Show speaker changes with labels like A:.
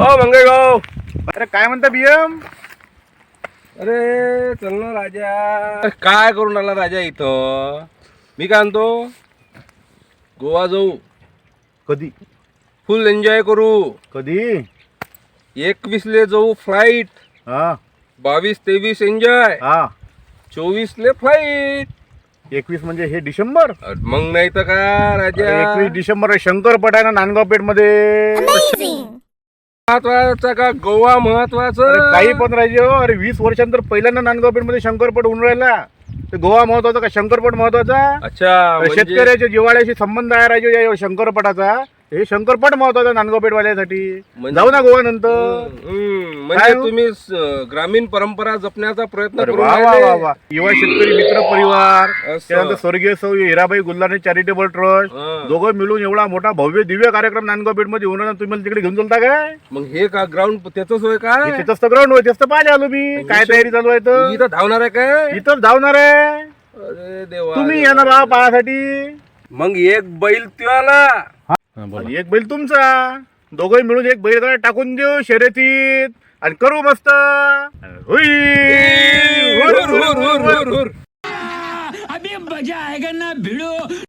A: ओ मंगेगाव
B: अरे काय म्हणता बियम
A: अरे चल ना राजा. काय करून आला राजा इथं? मी काय म्हणतो? गोवा जाऊ.
B: कधी?
A: फुल एन्जॉय करू.
B: कधी?
A: एकवीसले जाऊ फ्लाईट
B: हा.
A: बावीस तेवीस एन्जॉय
B: हा.
A: चोवीसले फ्लाईट
B: एकवीस म्हणजे हे डिसेंबर?
A: मग नाही तर का राजा?
B: एकवीस डिसेंबर शंकरपट आहे ना नांदगाव पेठमध्ये
A: महत्त्वाचा का? गोवा महत्वाचं?
B: काही पण राजे हो. अरे वीस वर्षांतर पहिल्यांदा नांदगाव पेठमध्ये शंकरपट होऊन राहिला. ते गोवा महत्त्वाचा का शंकरपट महत्त्वाचा?
A: अच्छा म्हणजे
B: शेतकऱ्याच्या जिवाळ्याशी संबंध आहे राजे या शंकरपटाचा. हे शंकरपट महत्त्वाचा नांदगाव पेठवाल्यासाठी
A: म्हणजे-
B: जाऊ ना गोवा नंतर
A: हम्म,
B: काय
A: म्हणजे
B: हो?
A: तुम्ही स- ग्रामीण परंपरा जपण्याचा प्रयत्न
B: अरे
A: करून
B: वा वा
A: राहिले.
B: वा वा. युवा शेतकरी मित्र परिवार
A: असं.
B: त्यानंतर स्वर्गीय सौ हिराबाई गुल्लाने चॅरिटेबल ट्रस्ट
A: हा.
B: दोघं मिळून एवढा मोठा भव्य दिव्य कार्यक्रम नांदगाव पेठमध्ये होणार तुम्ही मला तिकडे घेऊन चलता काय?
A: मग हे का ग्राउंड त्याच होय काय?
B: तिथंच तर ग्राउंड होय तर पाहिले आलो मी. काय तयारी चालू आहे तर?
A: इथं धावणार आहे काय?
B: इथंच धावणार आहे.
A: अरे देवा
B: तुम्ही या ना बा पाहासाठी?
A: मग एक बैल त्यो आला
B: आणि एक बैल तुमचा. दोघं मिळून एक बैल टाकून देऊ शर्यतीत. आणि करू मस्त. हुई.
A: हुर, हुर, हुर, हुर, हुर.
C: अभी मजा आएगा ना भिड़ो.